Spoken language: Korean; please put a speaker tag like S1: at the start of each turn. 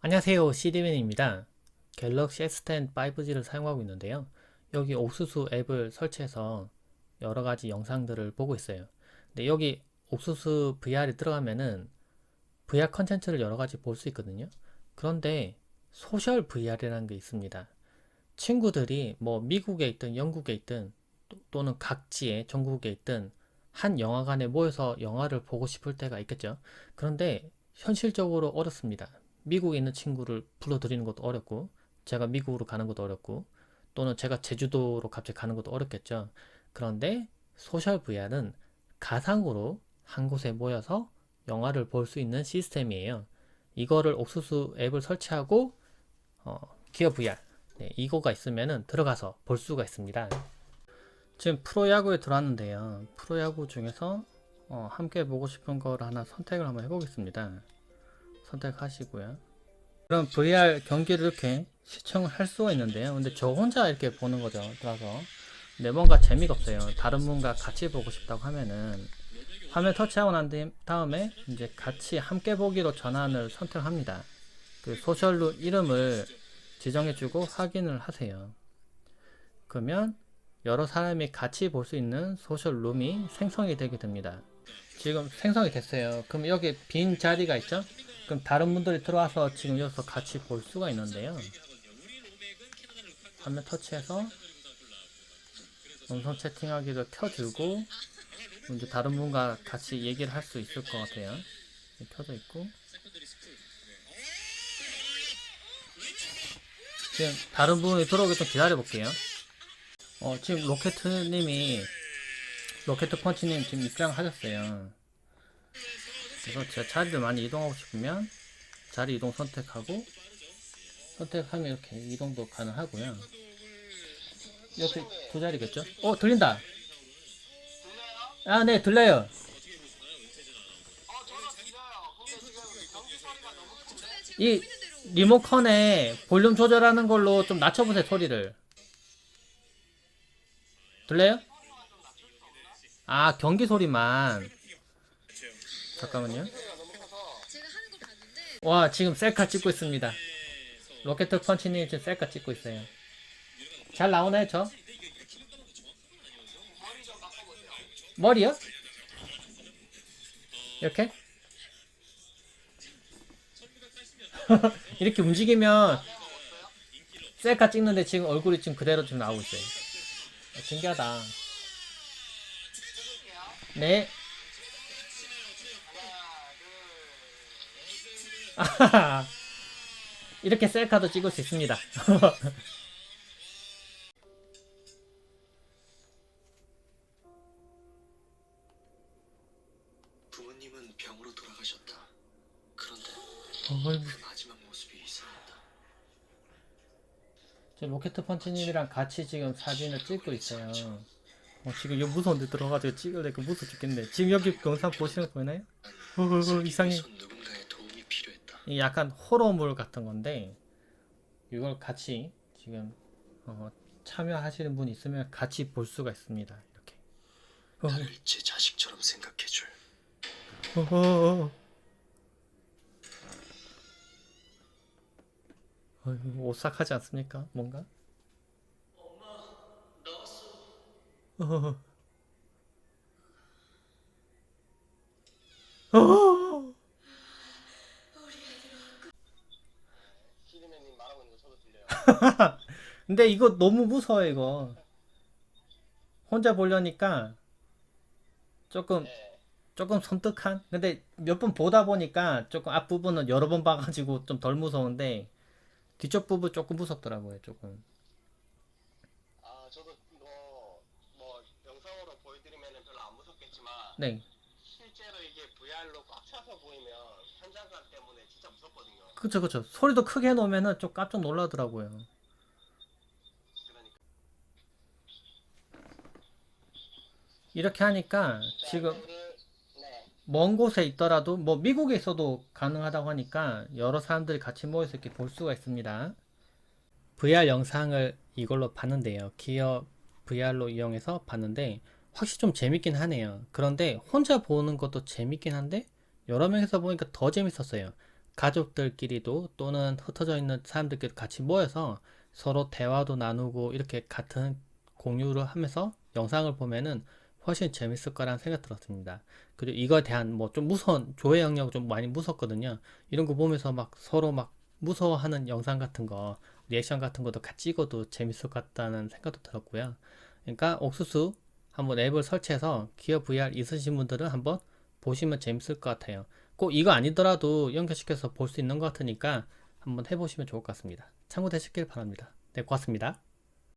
S1: 안녕하세요. CD맨입니다. 갤럭시 S10 5G를 사용하고 있는데요. 여기 옥수수 앱을 설치해서 여러 가지 영상들을 보고 있어요. 근데 여기 옥수수 VR에 들어가면은 VR 컨텐츠를 여러 가지 볼 수 있거든요. 그런데 소셜 VR이라는 게 있습니다. 친구들이 뭐 미국에 있든 영국에 있든 또- 또는 각지에 전국에 있든 한 영화관에 모여서 영화를 보고 싶을 때가 있겠죠. 그런데 현실적으로 어렵습니다. 미국에 있는 친구를 불러들이는 것도 어렵고, 제가 미국으로 가는 것도 어렵고, 또는 제가 제주도로 갑자기 가는 것도 어렵겠죠. 그런데 소셜 VR은 가상으로 한 곳에 모여서 영화를 볼 수 있는 시스템이에요. 이거를 옥수수 앱을 설치하고, 어, 기어 VR. 네, 이거가 있으면은 들어가서 볼 수가 있습니다. 지금 프로야구에 들어왔는데요. 프로야구 중에서 어, 함께 보고 싶은 거를 하나 선택을 한번 해보겠습니다. 선택하시고요. 그럼 VR 경기를 이렇게 시청을 할 수가 있는데요. 근데 저 혼자 이렇게 보는 거죠. 들어서. 근데 뭔가 재미가 없어요. 다른 분과 같이 보고 싶다고 하면은 화면 터치하고 난 뒤- 다음에 이제 같이 함께 보기로 전환을 선택합니다. 그 소셜로 이름을 지정해주고 확인을 하세요. 그러면 여러 사람이 같이 볼 수 있는 소셜 룸이 생성이 되게 됩니다. 지금 생성이 됐어요. 그럼 여기 빈 자리가 있죠? 그럼 다른 분들이 들어와서 지금 여기서 같이 볼 수가 있는데요. 화면 터치해서 음성 채팅하기를 켜주고 이제 다른 분과 같이 얘기를 할 수 있을 것 같아요. 켜져 있고 지금 다른 분이 들어오기 좀 기다려 볼게요. 어, 지금 로켓님이 로켓 펀치님 지금 입장하셨어요. 그래서 제가 자리를 많이 이동하고 싶으면 자리 이동 선택하고 선택하면 이렇게 이동도 가능하고요. 옆에 두 자리겠죠? 어 들린다. 아 네 들려요. 이 리모컨에 볼륨 조절하는 걸로 좀 낮춰보세요 소리를. 들려요? 아 경기 소리만. 잠깐만요. 와 지금 셀카 찍고 있습니다 로켓 펀치님 지금 셀카 찍고 있어요 잘 나오나요 저? 머리요? 이렇게? 이렇게 움직이면 셀카 찍는데 지금 얼굴이 지금 그대로 지금 나오고 있어요 아, 신기하다 네 이렇게 셀카도 찍을 수 있습니다.
S2: 부모님은 병으로 돌아가셨다. 그런데
S1: 어이,
S2: 그 마지막 모습이 이상하다.
S1: 저 로켓 펀치님이랑 같이 지금 사진을 찍고 있어요. 어, 지금 이거 무서운데 들어가지고 찍을래 그 무서워 죽겠네. 지금 여기 영상 보시는 거 보이나요? 어, 어, 어, 이상해.
S2: 손
S1: 약간 호러물 같은 건데 이걸 같이 지금 어, 참여하시는 분 있으면 같이 볼 수가 있습니다. 이렇게. 어,
S2: 나를 제 자식처럼 생각해줄.
S1: 어, 어, 어. 어, 오싹하지 않습니까? 뭔가? 어. 어.
S3: 키리맨님 말하고 있는 거 저도 들려요.
S1: 근데 이거 너무 무서워 이거. 혼자 보려니까 조금
S3: 네.
S1: 조금 섬뜩한. 근데 몇 번 보다 보니까 조금 앞 부분은 여러 번 봐가지고 좀 덜 무서운데 뒤쪽 부분 조금 무섭더라고요 조금.
S3: 아 저도 이거 뭐 영상으로 보여드리면 별로 안 무섭겠지만
S1: 네.
S3: 실제로 이게 VR로 꽉 차서 보이면 현장감 때문에 진짜 무섭거든요.
S1: 그쵸 그쵸. 소리도 크게 해놓으면은 좀 깜짝 놀라더라고요.
S3: 그러니까
S1: 이렇게 하니까 지금
S3: 네. 네.
S1: 먼 곳에 있더라도 뭐 미국에 있어도 가능하다고 하니까 여러 사람들이 같이 모여서 이렇게 볼 수가 있습니다. VR 영상을 이걸로 봤는데요. 기어 VR로 이용해서 봤는데 확실히 좀 재밌긴 하네요. 그런데 혼자 보는 것도 재밌긴 한데 여러 명이서 보니까 더 재밌었어요. 가족들끼리도 또는 흩어져 있는 사람들끼리 같이 모여서 서로 대화도 나누고 이렇게 같은 공유를 하면서 영상을 보면은 훨씬 재밌을 거라는 생각 들었습니다. 그리고 이거에 대한 뭐 좀 무서운 조회 영역 좀 많이 무섭거든요. 이런 거 보면서 막 서로 막 무서워하는 영상 같은 거 리액션 같은 것도 같이 찍어도 재밌을 것 같다는 생각도 들었고요. 그러니까 옥수수 한번 앱을 설치해서 기어 VR 있으신 분들은 한번 보시면 재밌을 것 같아요. 꼭 이거 아니더라도 연결시켜서 볼 수 있는 것 같으니까 한번 해보시면 좋을 것 같습니다. 참고되시길 바랍니다. 네, 고맙습니다.